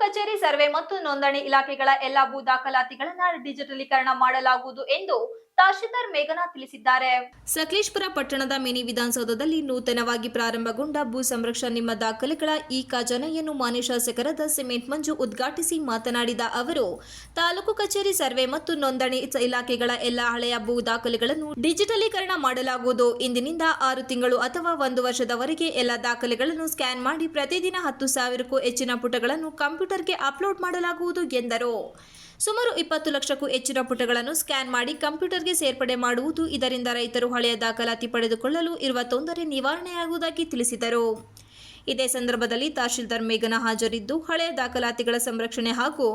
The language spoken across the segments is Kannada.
ಕಚೇರಿ ಸರ್ವೆ ಮತ್ತು ನೋಂದಣಿ ಇಲಾಖೆಗಳ ಎಲ್ಲಾ ಭೂ ದಾಖಲಾತಿಗಳನ್ನ ಡಿಜಿಟಲೀಕರಣ ಮಾಡಲಾಗುವುದು ಎಂದು ತಹಶೀಲ್ದಾರ್ ಮೇಘನಾ ತಿಳಿಸಿದ್ದಾರೆ. ಸಕಲೇಶ್ಪುರ ಪಟ್ಟಣದ ಮಿನಿ ವಿಧಾನಸೌಧದಲ್ಲಿ ನೂತನವಾಗಿ ಪ್ರಾರಂಭಗೊಂಡ ಭೂ ಸಂರಕ್ಷಣಾ ನಿಮ್ಮ ದಾಖಲೆಗಳ ಈ ಖಜಾನೆಯನ್ನು ಮಾನ್ಯ ಶಾಸಕರಾದ ಸಿಮೆಂಟ್ ಮಂಜು ಉದ್ಘಾಟಿಸಿ ಮಾತನಾಡಿದ ಅವರು, ತಾಲೂಕು ಕಚೇರಿ ಸರ್ವೆ ಮತ್ತು ನೋಂದಣಿ ಇಲಾಖೆಗಳ ಎಲ್ಲ ಹಳೆಯ ಭೂ ದಾಖಲೆಗಳನ್ನು ಡಿಜಿಟಲೀಕರಣ ಮಾಡಲಾಗುವುದು. ಇಂದಿನಿಂದ ಆರು ತಿಂಗಳು ಅಥವಾ ಒಂದು ವರ್ಷದವರೆಗೆ ಎಲ್ಲ ದಾಖಲೆಗಳನ್ನು ಸ್ಕ್ಯಾನ್ ಮಾಡಿ ಪ್ರತಿದಿನ ಹತ್ತು ಸಾವಿರಕ್ಕೂ ಹೆಚ್ಚಿನ ಪುಟಗಳನ್ನು ಕಂಪ್ಯೂಟರ್ಗೆ ಅಪ್ಲೋಡ್ ಮಾಡಲಾಗುವುದು ಎಂದರು. ಸುಮಾರು ಇಪ್ಪತ್ತು ಲಕ್ಷಕ್ಕೂ ಹೆಚ್ಚಿನ ಪುಟಗಳನ್ನು ಸ್ಕ್ಯಾನ್ ಮಾಡಿ ಕಂಪ್ಯೂಟರ್ಗೆ ಸೇರ್ಪಡೆ ಮಾಡುವುದು ಇದರಿಂದ ರೈತರು ಹಳೆಯ ದಾಖಲಾತಿ ಪಡೆದುಕೊಳ್ಳಲು ಇರುವ ತೊಂದರೆ ನಿವಾರಣೆಯಾಗುವುದಾಗಿ ತಿಳಿಸಿದರು. ಇದೇ ಸಂದರ್ಭದಲ್ಲಿ ತಹಶೀಲ್ದಾರ್ ಮೇಘನ ಹಾಜರಿದ್ದು, ಹಳೆಯ ದಾಖಲಾತಿಗಳ ಸಂರಕ್ಷಣೆ ಹಾಗೂ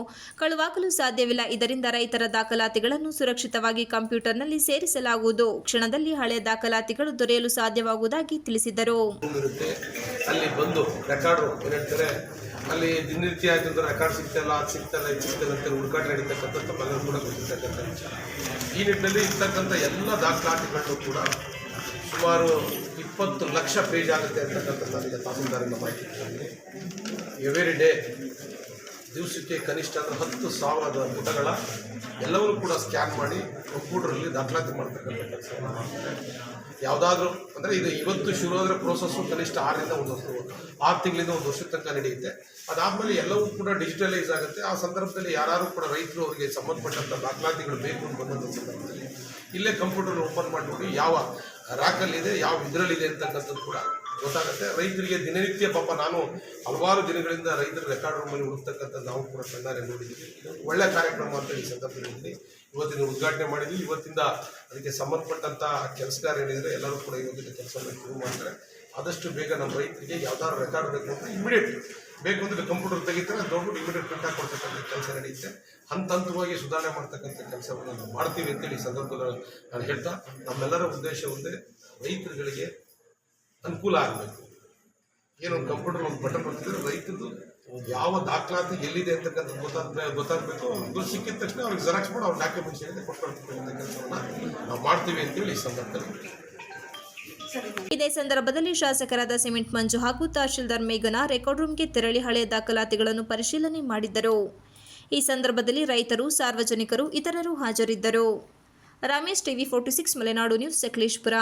ಕಳುವಾಕಲು ಸಾಧ್ಯವಿಲ್ಲ. ಇದರಿಂದ ರೈತರ ದಾಖಲಾತಿಗಳನ್ನು ಸುರಕ್ಷಿತವಾಗಿ ಕಂಪ್ಯೂಟರ್ನಲ್ಲಿ ಸೇರಿಸಲಾಗುವುದು. ಕ್ಷಣದಲ್ಲಿ ಹಳೆಯ ದಾಖಲಾತಿಗಳು ದೊರೆಯಲು ಸಾಧ್ಯವಾಗುವುದಾಗಿ ತಿಳಿಸಿದರು. ಅಲ್ಲಿ ದಿನನಿತ್ಯ ಆಯ್ತು ರೆಕಾರ್ಡ್ ಸಿಗ್ತಾಯಿಲ್ಲ ಅದು ಸಿಗ್ತಾಯಿಲ್ಲ ಇದು ಸಿಗ್ತಾಯಿಲ್ಲ ಅಂತ ಹುಡುಕಾಟ ನಡೀತಕ್ಕಂಥ ತಮ್ಮೆಲ್ಲರೂ ಕೂಡ ಗೊತ್ತಿರ್ತಕ್ಕಂಥ ವಿಚಾರ. ಈ ನಿಟ್ಟಿನಲ್ಲಿ ಇರ್ತಕ್ಕಂಥ ಎಲ್ಲ ದಾಖಲಾತಿಗಳನ್ನು ಕೂಡ ಸುಮಾರು ಇಪ್ಪತ್ತು ಲಕ್ಷ ಪೇಜ್ ಆಗುತ್ತೆ ಅಂತಕ್ಕಂಥ ನನಗೆ ತಹಸೀಲ್ದಾರಿಂದ ಮಾಹಿತಿ ಎವ್ರಿ ಡೇ ದಿವಸಕ್ಕೆ ಕನಿಷ್ಠ ಅಂದರೆ ಹತ್ತು ಸಾವಿರದ ಪುಟಗಳ ಎಲ್ಲವೂ ಕೂಡ ಸ್ಕ್ಯಾನ್ ಮಾಡಿ ಕಂಪ್ಯೂಟರಲ್ಲಿ ದಾಖಲಾತಿ ಮಾಡ್ತಕ್ಕಂಥ ಕೆಲಸ. ಯಾವುದಾದ್ರೂ ಅಂದರೆ ಇದು ಇವತ್ತು ಶುರು ಆದರೆ ಪ್ರೋಸೆಸ್ಸು ಕನಿಷ್ಠ ಆರರಿಂದ ಒಂದು ವರ್ಷ ಆರು ತಿಂಗಳಿಂದ ಒಂದು ವರ್ಷದ ತನಕ ನಡೆಯುತ್ತೆ. ಅದಾದಮೇಲೆ ಎಲ್ಲವೂ ಕೂಡ ಡಿಜಿಟಲೈಸ್ ಆಗುತ್ತೆ. ಆ ಸಂದರ್ಭದಲ್ಲಿ ಯಾರು ಕೂಡ ರೈತರು ಅವರಿಗೆ ಸಂಬಂಧಪಟ್ಟಂಥ ದಾಖಲಾತಿಗಳು ಬೇಕು ಅಂತ ಬಂದಂಥ ಸಂದರ್ಭದಲ್ಲಿ ಇಲ್ಲೇ ಕಂಪ್ಯೂಟರ್ ಓಪನ್ ಮಾಡಿಬಿಟ್ಟು ಯಾವ ರ್ಯಾಕಲ್ಲಿದೆ ಯಾವ ಇದರಲ್ಲಿದೆ ಅಂತಕ್ಕಂಥದ್ದು ಕೂಡ ಗೊತ್ತಾಗುತ್ತೆ. ರೈತರಿಗೆ ದಿನನಿತ್ಯ ಪಾಪ ನಾನು ಹಲವಾರು ದಿನಗಳಿಂದ ರೈತರ ರೆಕಾರ್ಡ್ ರೂಮಲ್ಲಿ ಹುಡುಕ್ತಕ್ಕಂಥ ನಾವು ಕೂಡ ಕಣ್ಣಾರೆ ನೋಡಿದ್ದೀವಿ ಒಳ್ಳೆ ಕಾರ್ಯಕ್ರಮ ಅಂತ ಈ ಸಂದರ್ಭದಲ್ಲಿ ಇವತ್ತಿನ ಉದ್ಘಾಟನೆ ಮಾಡಿದ್ವಿ. ಇವತ್ತಿಂದ ಅದಕ್ಕೆ ಸಂಬಂಧಪಟ್ಟಂಥ ಕೆಲಸಗಾರ ಏನಿದ್ರೆ ಎಲ್ಲರೂ ಕೂಡ ಇವತ್ತಿನ ಕೆಲಸವನ್ನು ಶುರು ಮಾಡ್ತಾರೆ. ಆದಷ್ಟು ಬೇಗ ನಮ್ಮ ರೈತರಿಗೆ ಯಾವ್ದಾದ್ರು ರೆಕಾರ್ಡ್ ಬೇಕು ಅಂತ ಇಮಿಡಿಯೇಟ್ ಬೇಕು ಅಂದರೆ ಕಂಪ್ಯೂಟರ್ ತೆಗಿತಾರೆ. ನೋಡ್ಬಿಟ್ಟು ಇಮಿಡಿಯೇಟ್ ಪ್ರಿಂಟ್ ಹಾಕೊಡ್ತಕ್ಕಂಥ ಕೊಡ್ತಕ್ಕಂಥ ಕೆಲಸ ನಡೆಯುತ್ತೆ. ಹಂತ ಹಂತವಾಗಿ ಸುಧಾರಣೆ ಮಾಡ್ತಕ್ಕಂಥ ಕೆಲಸವನ್ನು ನಾವು ಮಾಡ್ತೀವಿ ಅಂತೇಳಿ ಸಂದರ್ಭದಲ್ಲಿ ನಾನು ಹೇಳ್ತಾ, ನಮ್ಮೆಲ್ಲರ ಉದ್ದೇಶ ಒಂದೇ, ರೈತರುಗಳಿಗೆ ಅನುಕೂಲ ಆಗಬೇಕು. ಏನೊಂದು ಕಂಪ್ಯೂಟರ್ ಒಂದು ಬಟನ್ ಬರ್ತಿದ್ರೆ ರೈತದ್ದು ಯಾವ ದಾಖಲಾತಿ ಎಲ್ಲಿದೆ ಅಂತಕ್ಕಂಥ ಗೊತ್ತಾಗ್ತದೆ ಗೊತ್ತಾಗಬೇಕು. ಅದು ಸಿಕ್ಕಿದ ತಕ್ಷಣ ಅವ್ರಿಗೆ ಜೆರಾಕ್ಸ್ ಮಾಡಿ ಅವ್ರ ಡಾಕ್ಯುಮೆಂಟ್ಸ್ ಏನಿದೆ ಅಂತ ಕೆಲಸವನ್ನು ನಾವು ಮಾಡ್ತೀವಿ ಅಂತೇಳಿ ಈ ಸಂದರ್ಭದಲ್ಲಿ. ಇದೇ ಸಂದರ್ಭದಲ್ಲಿ ಶಾಸಕರಾದ ಸಿಮೆಂಟ್ ಮಂಜು ಹಾಗೂ ತಹಶೀಲ್ದಾರ್ ಮೇಘನಾ ರೆಕಾರ್ಡ್ ರೂಮ್ಗೆ ತೆರಳಿ ಹಳೆಯ ದಾಖಲಾತಿಗಳನ್ನು ಪರಿಶೀಲನೆ ಮಾಡಿದ್ದರು. ಈ ಸಂದರ್ಭದಲ್ಲಿ ರೈತರು, ಸಾರ್ವಜನಿಕರು, ಇತರರು ಹಾಜರಿದ್ದರು. Ramesh TV forty six, Malenadu news, Sakleshpur.